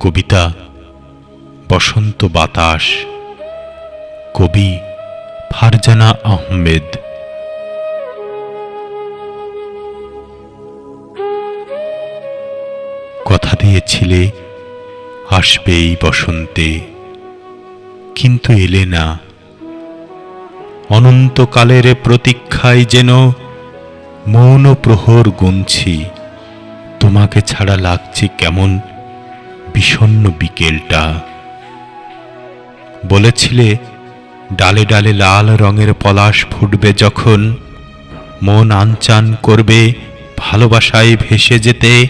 কবিতা, বসন্ত বাতাস, কবি ফারজানা আহমেদ। কথা দিয়েছিলে, আসবে এই বসন্তে, কিন্তু এলে না। অনন্তকালের প্রতীক্ষায় যেন মৌন প্রহর গুনছি, তোমাকে ছাড়া লাগছে কেমন বিষণ্ণ বিকেলটা। বলেছিলে, ডালে ডালে লাল রঙের পলাশ ফুটবে যখন। মন আনচান করবে ভালোবাসায় ভেসে যেতে।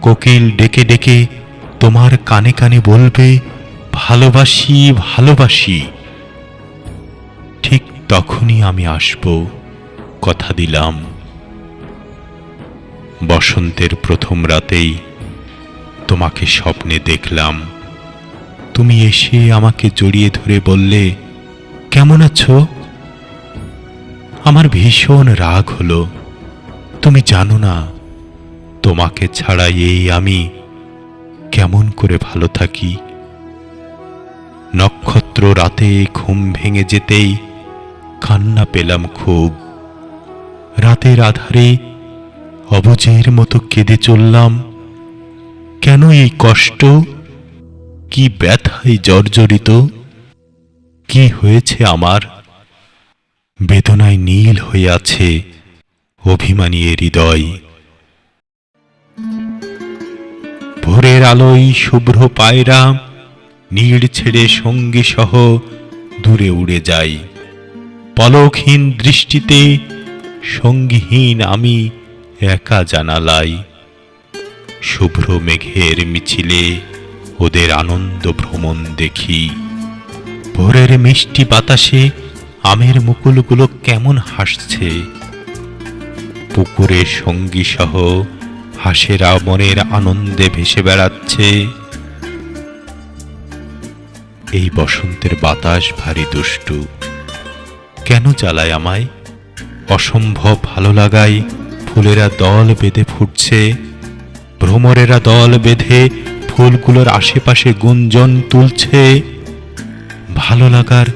কোকিল ডেকে ডেকে তোমার কানে কানে বলবে, ভালোবাসি ভালোবাসি। ঠিক তখনই আমি আসব, কথা দিলাম। বসন্তের প্রথম রাতেই তোমাকে স্বপ্নে দেখলাম। তুমি এসে আমাকে জড়িয়ে ধরে বললে, কেমন আছো? আমার ভীষণ রাগ হলো। তুমি জানো না, তোমাকে ছাড়া এই আমি কেমন করে ভালো থাকি। নক্ষত্র রাতে ঘুম ভেঙে যেতেই কান্না পেলাম খুব। রাতের আধারে অবজের মতো কেঁদে চললাম। কেন এই কষ্ট? কি ব্যথায় জর্জরিত? কি হয়েছে আমার? বেদনায় নীল হয়ে আছে অভিমানী হৃদয়। ভোরের আলোয় শুভ্র পায়রা নীড় ছেড়ে সঙ্গী সহ দূরে উড়ে যাই। পলকহীন দৃষ্টিতে সঙ্গীহীন আমি একা জানালাই শুভ্র মেঘের মিছিলে ওদের আনন্দ ভ্রমণ দেখি। ভোরের মিষ্টি বাতাসে আমের মুকুলগুলো কেমন হাসছে। পুকুরে সঙ্গী সহ হাসেরা মনের আনন্দে ভেসে বেড়াচ্ছে। এই বসন্তের বাতাস ভারী দুষ্টু। কেন জ্বালায় আমায়? অসম্ভব ভালো লাগায় ফুলেরা দল বেঁধে ফুটছে। ভ্রমরেরা দল বেঁধে ফুলগুলোর আশেপাশে গুঞ্জন তুলছে। ভালো লাগার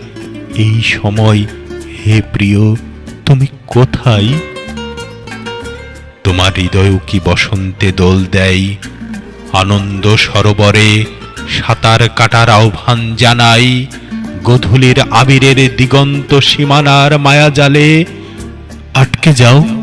এই সময়, হে প্রিয়, তুমি কোথায়? তোমার হৃদয়ও কি বসন্তে দোল দেয়? আনন্দ সরোবরে সাঁতার কাটার আহ্বান জানাই। গধূলির আবিরের দিগন্ত সীমানার মায়াজালে আটকে যাও।